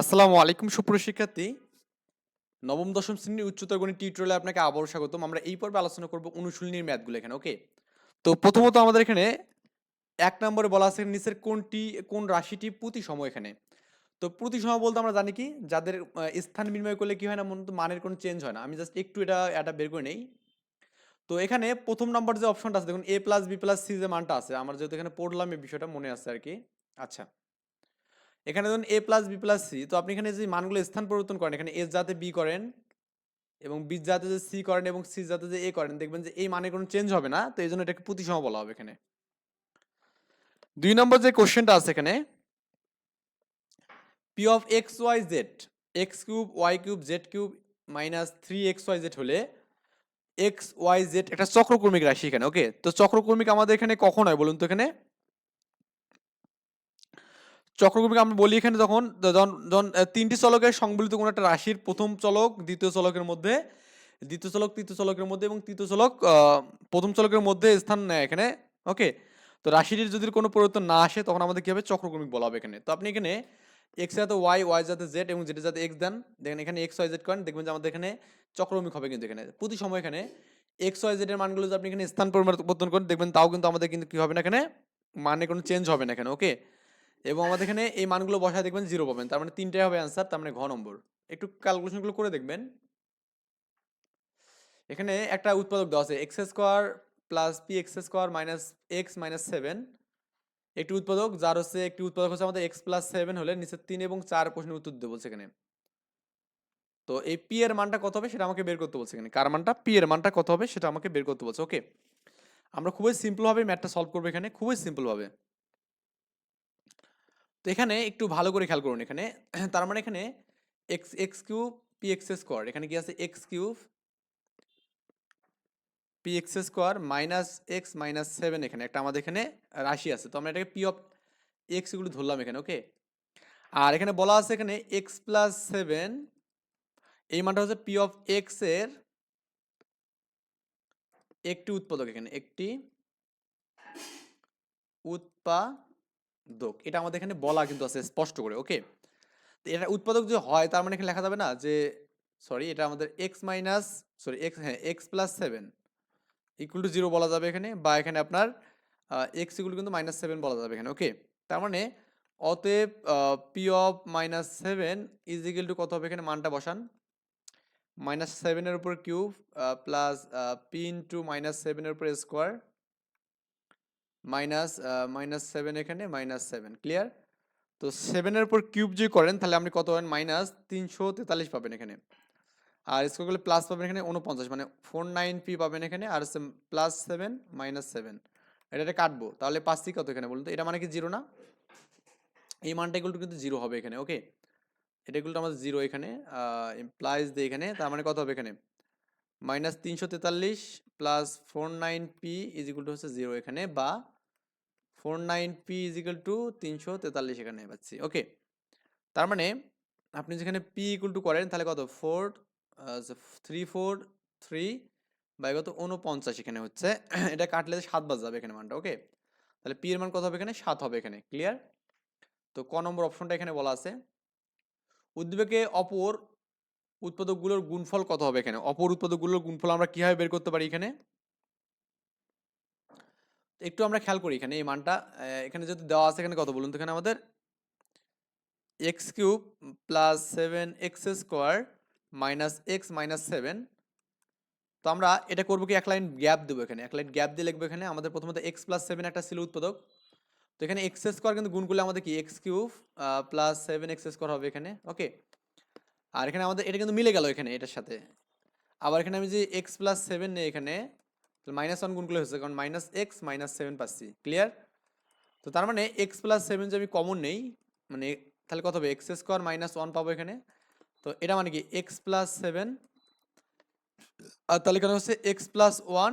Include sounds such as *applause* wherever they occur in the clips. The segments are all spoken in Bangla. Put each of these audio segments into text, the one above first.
আসসালামু আলাইকুম, সুপ্রিয় শিক্ষার্থী। নবম, দশম শ্রেণির উচ্চতর গণিত টিউটোরিয়ালে আপনাকে আবারও স্বাগতম। আমরা এই পর্বে আলোচনা করব অনুশীলনীর ম্যাথগুলো এখানে ওকে তো প্রথমত আমাদের এখানে এক নম্বরে বলা আছে নিচের কোনটি, কোন রাশিটি প্রতিসম এখানে। তো প্রতিসম বলতে আমরা জানি কি, যাদের স্থান বিনিময় করলে কি হয় না, মূলত মানের কোনো চেঞ্জ হয় না। আমি জাস্ট একটু এটা এটা বের করে নেই। তো এখানে প্রথম নাম্বার যে অপশনটা আছে, দেখুন A plus B plus C যে মানটা আছে, আমার যেহেতু এখানে পড়লাম, এই বিষয়টা মনে আছে আর কি। আচ্ছা। এখানে ধরুন A plus B plus C তো আপনি এখানে যে মানগুলো স্থান পরিবর্তন করেন, এখানে এস যাতে বি করেন এবং বি যাতে যে সি করেন এবং সি যাতে যে এ করেন, দেখবেন যে এই মানে কোনো চেঞ্জ হবে না, তো এই জন্য এটাকে প্রতিসম বলা হবে এখানে। দুই নম্বর যে কোশ্চেনটা আছে এখানে P of X Y Z X cube Y cube Z cube minus three X Y Z হলে এক্স ওয়াই জেড একটা চক্রক্রমিক রাশি এখানে ওকে তো চক্রক্রমিক আমাদের এখানে কখন হয় বলুন তো এখানে? চক্রক্রমিক আমরা বলি এখানে যখন যখন তিনটি চলকের সংবলিত কোনো একটা রাশির প্রথম চলক, দ্বিতীয় চলকের মধ্যে, দ্বিতীয় চলক, তৃতীয় চলকের মধ্যে এবং তৃতীয় চলক প্রথম চলকের মধ্যে স্থান নেয় এখানে, ওকে? তো রাশিটির যদি কোনো পরিবর্তন না আসে, তখন আমাদের কী হবে? চক্রক্রমিক বলা হবে এখানে। তো আপনি এখানে এক্স যাতে ওয়াই ওয়াই যাতে জেড এবং জেড যাতে এক্স দেন। দেখেন এখানে এক্স ওয়াই জেড করেন, দেখবেন যে আমাদের এখানে চক্রক্রমিক হবে কিন্তু এখানে। প্রতি সময় এখানে এক্স ওয়াই জেডের মানগুলো যদি আপনি এখানে স্থান পরিবর্তন করেন, দেখবেন তাও কিন্তু আমাদের কিন্তু কী হবে না এখানে? মানে কোনো চেঞ্জ হবে না এখানে, ওকে? এবং আমাদের এখানে এই মানগুলো বসায় দেখবেন জিরো পাবেন। তার মানে তিনটাই হবে অ্যান্সার তার মানে ঘ নম্বর। একটু ক্যালকুলেশনগুলো করে দেখবেন। এখানে একটা উৎপাদক দেওয়া আছে X square plus P X square minus X minus seven একটি উৎপাদক, যার হচ্ছে একটি উৎপাদক হচ্ছে আমাদের এক্স প্লাস সেভেন হলে নিচে তিন এবং চার প্রশ্নের উত্তর দিতে বলছে এখানে। তো এই পি এর মানটা কত হবে সেটা আমাকে বের করতে বলছে এখানে। কার মানটা? পি এর মানটা কত হবে সেটা আমাকে বের করতে বলছে। ওকে, আমরা খুবই সিম্পলভাবে ম্যাথটা সলভ করব এখানে, খুবই সিম্পল ভাবে। তো এখানে একটু ভালো করে খেয়াল করুন এখানে। *clears throat* তার মানে এখানে X X cube P X square এখানে কি আছে? X cube P X square minus X minus seven এখানে, একটা আমাদের এখানে রাশি আছে। তো আমরা এটাকে পি অফ এক্স এগুলো ধরলাম এখানে ওকে আর এখানে বলা আছে এখানে এক্স প্লাস সেভেন এই মানটা হচ্ছে পি অফ এক্সের একটি উৎপাদক এখানে, একটি উৎপাদক এটা আমাদের এখানে বলা কিন্তু আছে, স্পষ্ট করে ওকে তো এটা উৎপাদক যে হয়, তার মানে এখানে লেখা যাবে না যে সরি এটা আমাদের এক্স মাইনাস সরি এক্স হ্যাঁ X plus seven equal to zero বলা যাবে এখানে, বা এখানে আপনার এক্স ইকুয়াল কিন্তু মাইনাস সেভেন বলা যাবে এখানে ওকে তার মানে অতএব P of minus seven is equal to কত হবে এখানে, মানটা বসান। মাইনাস সেভেনের উপর cube plus P into minus সেভেনের উপর স্কোয়ার মাইনাস মাইনাস সেভেন এখানে মাইনাস সেভেন ক্লিয়ার তো সেভেনের উপর কিউব যদি করেন, তাহলে আপনি কত পাবেন? মাইনাস তিনশো তেতাল্লিশ পাবেন এখানে। আর স্কোয়ার করলে প্লাস পাবেন এখানে উনপঞ্চাশ মানে ফোর নাইন পি পাবেন এখানে, আর প্লাস সেভেন মাইনাস সেভেন এটা কাটবো। তাহলে পাঁচ থেকে কত এখানে বলুন তো? এটা মানে কি জিরো না? এই মানটা এগুলো কিন্তু জিরো হবে এখানে ওকে এটা এগুলো আমাদের জিরো এখানে প্লাস দিয়ে এখানে, তার মানে কত হবে এখানে? মাইনাস তিনশো তেতাল্লিশ plus four nine P is equal to হচ্ছে জিরো এখানে, বা four nine P is equal to তিনশো তেতাল্লিশ এখানে পাচ্ছি। ওকে। তার মানে আপনি যেখানে পি ইকুয়াল টু করেন তাহলে কত? Four three four, three by কত? উনপঞ্চাশ এখানে হচ্ছে। *clears throat* এটা কাটলে সাত বাজ যাবে এখানে মানটা, ওকে? তাহলে পি এর মান কত হবে এখানে? সাত হবে এখানে, ক্লিয়ার? তো ক নম্বর অপশনটা এখানে বলা আছে। উদ্বেগে অপর উৎপাদকগুলোর গুণফল কত হবে এখানে? অপর উৎপাদকগুলোর গুণফল আমরা কীভাবে বের করতে পারি এখানে? একটু আমরা খেয়াল করি এখানে, এই মানটা। এখানে যদি দেওয়া আছে এখানে কত বলুন তো এখানে আমাদের? X cube plus seven X square minus X minus seven তো আমরা এটা করব কি, এক লাইন গ্যাপ দেবো এখানে। এক লাইন গ্যাপ দিয়ে লিখব এখানে। আমাদের প্রথমত এক্স প্লাস সেভেন একটা ছিল উৎপাদক। তো এখানে এক্স স্কোয়ার কিন্তু গুণ করলে আমাদের কি? X cube plus seven X square হবে এখানে। ওকে আর এখানে আমাদের, এটা কিন্তু মিলে গেল এখানে, এটার সাথে। আবার এখানে আমি যে এক্স প্লাস সেভেন নেই এখানে মাইনাস ওয়ান গুণ করলে হচ্ছে কারণ মাইনাস এক্স মাইনাস সেভেন পাচ্ছি। ক্লিয়ার তো তার মানে এক্স প্লাস সেভেন যে আমি কমন নেই মানে তাহলে কত হবে? এক্স স্কোয়ার মাইনাস ওয়ান পাবো এখানে। তো এটা মানে কি? এক্স প্লাস সেভেন আর তাহলে এখানে হচ্ছে X plus one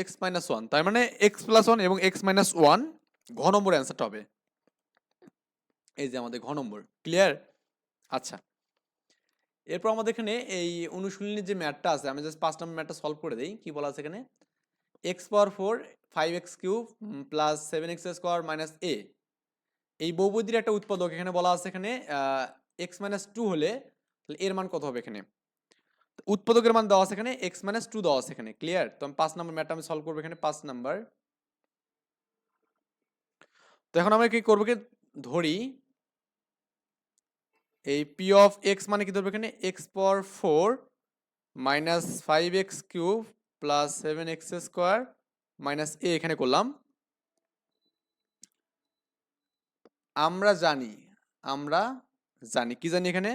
X minus one তার মানে এক্স প্লাস ওয়ান এবং এক্স মাইনাস ওয়ান ঘ নম্বর অ্যান্সারটা হবে। এই যে আমাদের ঘ নম্বর ক্লিয়ার আচ্ছা। এরপর আমাদের এখানে এই অনুশীলনীর যে ম্যাটটা আছে, আমি জাস্ট পাঁচ নম্বর ম্যাটটা সলভ করে দিই। কি বলা আছে এখানে? X power four five X cube plus seven X square minus এ এই বহুপদীর একটা উৎপাদক এখানে বলা আছে এখানে এক্স মাইনাস টু হলে তাহলে এর মান কত হবে এখানে? উৎপাদকের মান দেওয়া আছে এখানে এক্স মাইনাস টু দেওয়া আছে এখানে ক্লিয়ার তো আমি পাঁচ নম্বর ম্যাটটা আমি সলভ করব এখানে, পাঁচ নাম্বার তো এখন আমরা কি করব কি? ধরি এই পি অফ এক্স মানে কি ধরবে এখানে? এক্স পর four minus five x cube plus seven x square minus a এখানে করলাম। আমরা জানি আমরা জানি, কি জানি এখানে?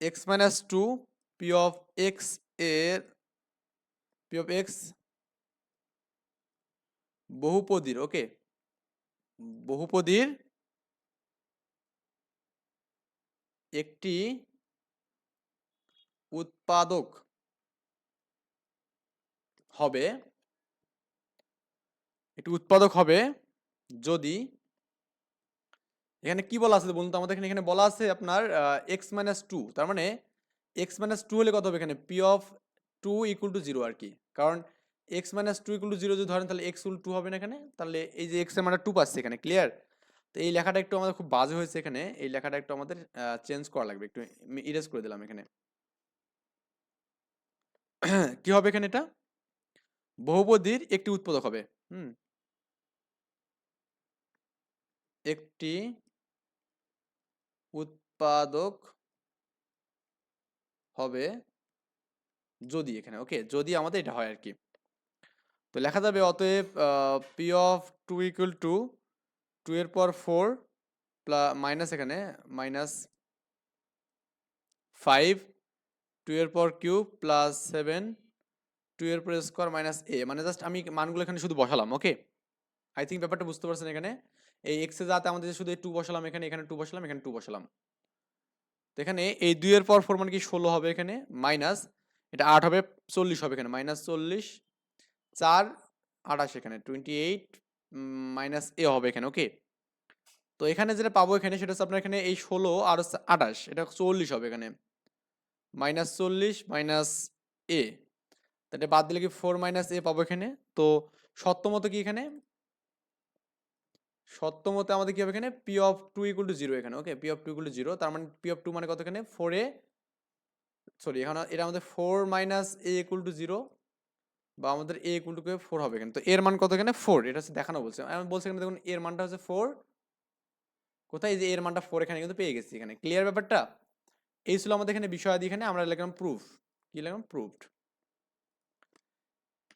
X minus two P of এক্সের পি অফ এক্স বহুপদীর ওকে বহুপদীর একটি উৎপাদক হবে, একটি উৎপাদক হবে যদি এখানে কি বলা আছে বলুন তো? আমাদের এখানে এখানে বলা আছে আপনার এক্স মাইনাস টু তার মানে এক্স মাইনাস টু হলে কত হবে এখানে? P of two equal to zero আর কি। কারণ x minus two equal to zero যদি ধরেন, তাহলে এক্স উল টু হবে না এখানে? তাহলে এই যে এক্সের মানে টু পাচ্ছে এখানে ক্লিয়ার তো এই লেখাটা একটু আমাদের খুব বাজে হয়েছে এখানে। এই লেখাটা একটু আমাদের চেঞ্জ করা লাগবে। একটু ইরেজ করে দিলাম এখানে। *clears throat* কি হবে এখানে এটা? বহুপদীর একটি উৎপাদক হবে। হুম। একটি উৎপাদক হবে যদি এখানে, ওকে, যদি আমাদের এটা হয় আর কি। তো লেখা যাবে অতএব P of two equal to two এর পর ফোর প্লাস মাইনাস এখানে মাইনাস ফাইভ টু এর পর কিউব প্লাস সেভেন টু এর পর স্কোয়ার মাইনাস এ মানে জাস্ট আমি মানগুলো এখানে শুধু বসালাম ওকে আই থিঙ্ক ব্যাপারটা বুঝতে পারছেন এখানে? এই এক্সে যাতে আমাদের শুধু টু বসালাম, এখানে এখানে টু বসালাম, এখানে টু বসালাম। এখানে এই দুইয়ের পর ফোর মানে কি ষোলো হবে এখানে মাইনাস এটা আট হবে, চল্লিশ হবে এখানে মাইনাস চল্লিশ, চার, আঠাশ এখানে টোয়েন্টি এইট মাইনাস এ হবে এখানে ওকে তো এখানে যেটা পাবো এখানে সেটা হচ্ছে আপনার এখানে এই ষোলো আর আঠাশ, এটা চল্লিশ হবে এখানে। মাইনাস চল্লিশ মাইনাস এ তাহলে বাদ দিলে কি ফোর মাইনাস এ পাবো এখানে? তো সত্যমত কি এখানে? সত্যমতে আমাদের কি হবে এখানে? P of two equal to zero এখানে okay P of two equal to zero তার মানে পি অফ টু মানে কত এখানে? ফোর এ সরি এখানে এটা আমাদের four minus a equal to zero বা আমাদের এ ইকুয়াল টু ফোর হবে এখানে। তো এর মান কত এখানে? ফোর এটা হচ্ছে দেখানো বলছে। আমি বলছি এখানে দেখুন, এর মানটা হচ্ছে ফোর কোথায়? যে এর মানটা ফোর এখানে কিন্তু পেয়ে গেছি এখানে। ক্লিয়ার ব্যাপারটা? এই ছিল আমাদের এখানে বিষয়াদি এখানে। আমরা লিখলাম প্রুফ কি লিখলাম? প্রুফড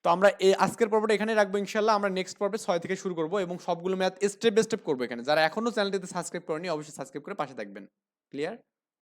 তো আমরা এই আজকের পর্বটা এখানে রাখব ইনশাল্লাহ আমরা নেক্সট পর্বে ছয় থেকে শুরু করব এবং সবগুলো ম্যাথ স্টেপ বাই স্টেপ করব এখানে। যারা এখনও চ্যানেলটিতে সাবস্ক্রাইব করেনি অবশ্যই সাবস্ক্রাইব করে পাশে থাকবেন। ক্লিয়ার